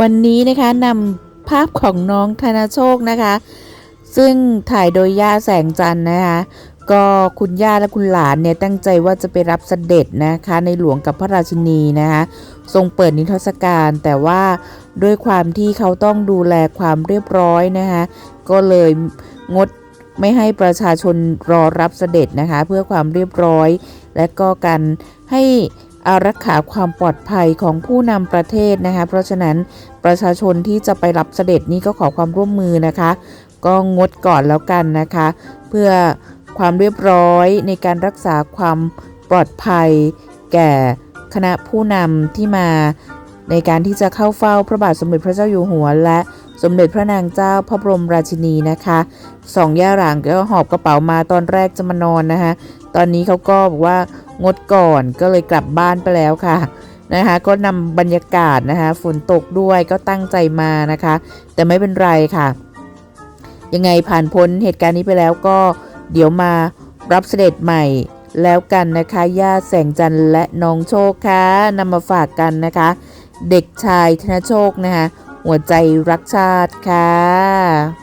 วันนี้นะคะนำภาพของน้องธนโชคนะคะ ซึ่งถ่ายโดยย่าแสงจันทร์นะคะ ก็คุณย่าและคุณหลานเนี่ยตั้งใจว่าจะไปรับเสด็จนะคะ ในหลวงกับพระราชินีนะคะ ทรงเปิดนิทรรศการแต่ว่าด้วยความที่เขาต้องดูแลความเรียบร้อยนะคะ ก็เลยงดไม่ให้ประชาชนรอรับเสด็จนะคะ เพื่อความเรียบร้อย และก็การให้ อารักขาความปลอดภัยของผู้นำประเทศนะคะ เพราะฉะนั้นประชาชนที่จะไปรับเสด็จนี่ก็ขอความร่วมมือนะคะ ก็งดก่อนแล้วกันนะคะ เพื่อความเรียบร้อยในการรักษาความปลอดภัย แก่คณะผู้นำที่มาในการที่จะเข้าเฝ้าพระบาทสมเด็จพระเจ้าอยู่หัวและ สมเด็จพระนางเจ้าพระบรมราชินีนะคะสองย่าหลางก็หอบกระเป๋ามาตอนแรกจะมานอนนะคะ ตอนนี้เขาก็บอกว่างดก่อนก็เลยกลับบ้านไปแล้วค่ะนะคะก็นำบรรยากาศนะคะฝนตกด้วยก็ตั้งใจมานะคะ แต่ไม่เป็นไรค่ะ ยังไงผ่านพ้นเหตุการณ์นี้ไปแล้วก็เดี๋ยวมารับเสด็จใหม่แล้วกันนะคะย่าแสงจันทร์และน้องโชคค่ะนำมาฝากกันนะคะ เด็กชายธนโชคนะคะ หัวใจรักชาติค่ะ